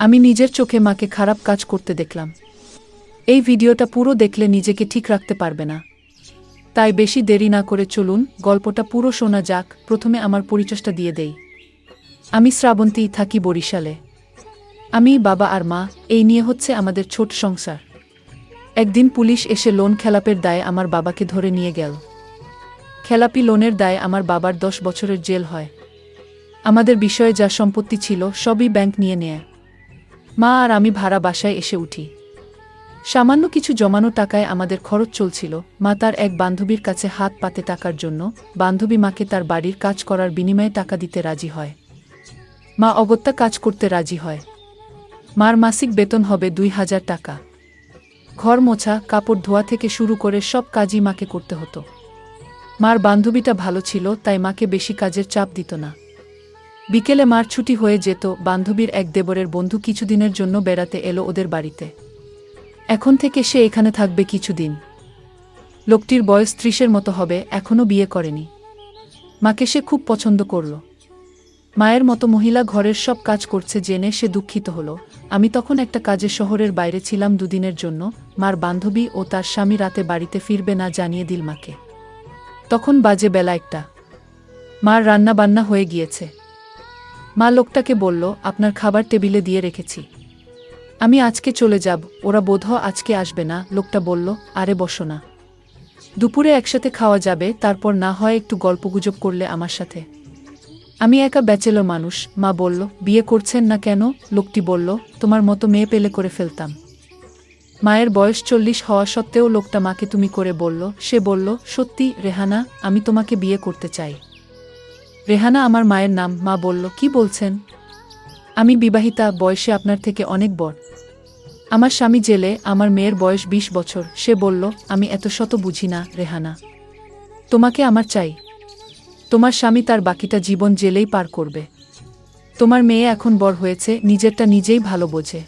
আমি নিজের চোখে মাকে খারাপ কাজ করতে দেখলাম। এই ভিডিওটা পুরো দেখলে নিজেকে ঠিক রাখতে পারবে না। তাই বেশি দেরি না করে চলুন, গল্পটা পুরো শোনা যাক। প্রথমে আমার পরিচয়টা দিয়ে দেই। আমি শ্রাবন্তী, থাকি বরিশালে। আমি বাবা আর মা, এই নিয়ে হচ্ছে আমাদের ছোট সংসার। একদিন পুলিশ এসে লোন খেলাপের দায়ে আমার বাবাকে ধরে নিয়ে গেল। খেলাপি লোনের দায়ে আমার বাবার দশ বছরের জেল হয়। আমাদের বিষয়ে যা সম্পত্তি ছিল, সবই ব্যাংক নিয়ে নেয়। মা আর আমি ভাড়া বাসায় এসে উঠি। সামান্য কিছু জমানো টাকায় আমাদের খরচ চলছিল, মা তার এক বান্ধবীর কাছে হাত পাতে টাকার জন্য, বান্ধবী মাকে তার বাড়ির কাজ করার বিনিময়ে টাকা দিতে রাজি হয়। মা অগত্যা কাজ করতে রাজি হয়। মার মাসিক বেতন হবে দুই হাজার টাকা। ঘর মোছা, কাপড় ধোয়া থেকে শুরু করে সব কাজই মাকে করতে হতো। মার বান্ধবীটা ভালো ছিল, তাই মাকে বেশি কাজের চাপ দিত না। বিকেলে মার ছুটি হয়ে যেত, বান্ধবীর এক দেবরের বন্ধু কিছুদিনের জন্য বেড়াতে এলো ওদের বাড়িতে। এখন থেকে সে এখানে থাকবে কিছুদিন। লোকটির বয়স ত্রিশের মতো হবে, এখনও বিয়ে করেনি। মাকে সে খুব পছন্দ করল। মায়ের মতো মহিলা ঘরের সব কাজ করছে জেনে সে দুঃখিত হলো। আমি তখন একটা কাজে শহরের বাইরে ছিলাম দুদিনের জন্য, মার বান্ধবী ও তার স্বামী রাতে বাড়িতে ফিরবে না জানিয়ে দিল মাকে। তখন বাজে বেলা একটা। মার রান্না বান্না হয়ে গিয়েছে। মা লোকটাকে বলল, আপনার খাবার টেবিলে দিয়ে রেখেছি। আমি আজকে চলে যাব, ওরা বোধহ আজকে আসবে না। লোকটা বলল, আরে বসো না। দুপুরে একসাথে খাওয়া যাবে, তারপর না হয় একটু গল্পগুজব করলে আমার সাথে। আমি একা ব্যাচেলো মানুষ, মা বলল, বিয়ে করছেন না কেন? লোকটি বলল, তোমার মতো মেয়ে পেলে করে ফেলতাম। মায়ের বয়স চল্লিশ হওয়া সত্ত্বেও লোকটা মাকে তুমি করে বলল, সে বলল, সত্যি, রেহানা, আমি তোমাকে বিয়ে করতে চাই। রেহানা আমার মায়ের নাম, মা বলল, কি বলছেন? আমি বিবাহিতা, বয়সে আপনার থেকে অনেক বড়। আমার স্বামী জেলে, আমার মেয়ের বয়স ২০ বছর। সে বলল, আমি এত শত বুঝি না, রেহানা। তোমাকে আমার চাই। তোমার স্বামী তার বাকিটা জীবন জেলেই পার করবে। তোমার মেয়ে এখন বড় হয়েছে, নিজেরটা নিজেই ভালো বোঝে।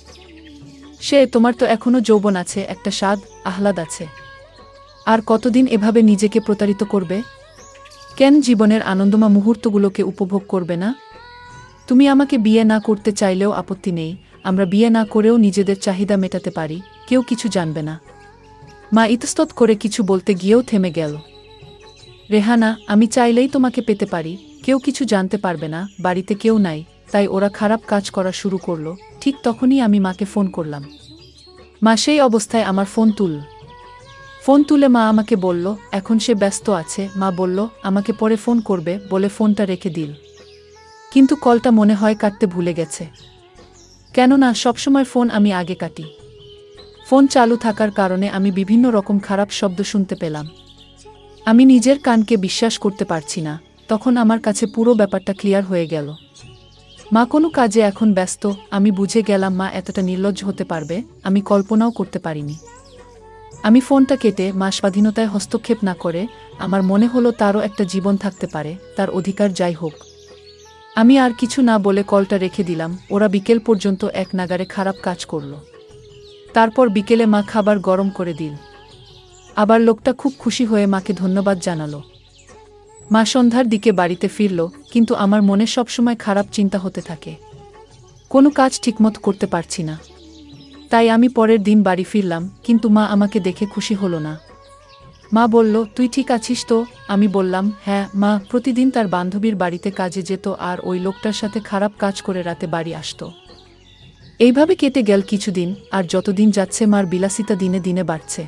সে, তোমার তো এখনও যৌবন আছে, একটা স্বাদ, আহ্লাদ আছে। আর কতদিন এভাবে নিজেকে প্রতারিত করবে? কেন জীবনের আনন্দমা মুহূর্তগুলোকে উপভোগ করবে না? তুমি আমাকে বিয়ে না করতে চাইলেও আপত্তি নেই। আমরা বিয়ে না করেও নিজেদের চাহিদা মেটাতে পারি। কেউ কিছু জানবে না। মা ইতস্তত করে কিছু বলতে গিয়েও থেমে গেল। রেহানা, আমি চাইলেই তোমাকে পেতে পারি। কেউ কিছু জানতে পারবে না। বাড়িতে কেউ নাই। তাই ওরা খারাপ কাজ করা শুরু করল। ঠিক তখনই আমি মাকে ফোন করলাম। মা, সেই অবস্থায় আমার ফোন তুল। ফোন তুলে মা আমাকে বলল, এখন সে ব্যস্ত আছে। মা বলল, আমাকে পরে ফোন করবে, বলে ফোনটা রেখে দিল। কিন্তু কলটা মনে হয় কাটতে ভুলে গেছে। কেননা সবসময় ফোন আমি আগে কাটি। ফোন চালু থাকার কারণে আমি বিভিন্ন রকম খারাপ শব্দ শুনতে পেলাম। আমি নিজের কানকে বিশ্বাস করতে পারছি না। তখন আমার কাছে পুরো ব্যাপারটা ক্লিয়ার হয়ে গেল। মা, কোনো কাজে এখন ব্যস্ত। আমি বুঝে গেলাম মা এতটা নির্লজ্জ হতে পারবে। আমি কল্পনাও করতে পারিনি। আমি ফোনটা কেটে মা স্বাধীনতায় হস্তক্ষেপ না করে আমার মনে হলো তারও একটা জীবন থাকতে পারে, তার অধিকার যাই হোক। আমি আর কিছু না বলে কলটা রেখে দিলাম, ওরা বিকেল পর্যন্ত এক নাগারে খারাপ কাজ করল। তারপর বিকেলে মা খাবার গরম করে দিল। আবার লোকটা খুব খুশি হয়ে মাকে ধন্যবাদ জানালো। মা সন্ধ্যার দিকে বাড়িতে ফিরল, কিন্তু আমার মনে সবসময় খারাপ চিন্তা হতে থাকে। কোনো কাজ ঠিকমতো করতে পারছি না। তাই আমি পরের দিন বাড়ি ফিরলাম, কিন্তু মা আমাকে দেখে খুশি হলো না। মা বলল, তুই ঠিক আছিস তো? আমি বললাম হ্যাঁ মা, প্রতিদিন তার বান্ধবীর বাড়িতে কাজে যেত আর ওই লোকটার সাথে খারাপ কাজ করে রাতে বাড়ি আসত। এইভাবে কেটে গেল কিছুদিন, আর যতদিন যাচ্ছে মার বিলাসিতা দিনে দিনে বাড়ছে।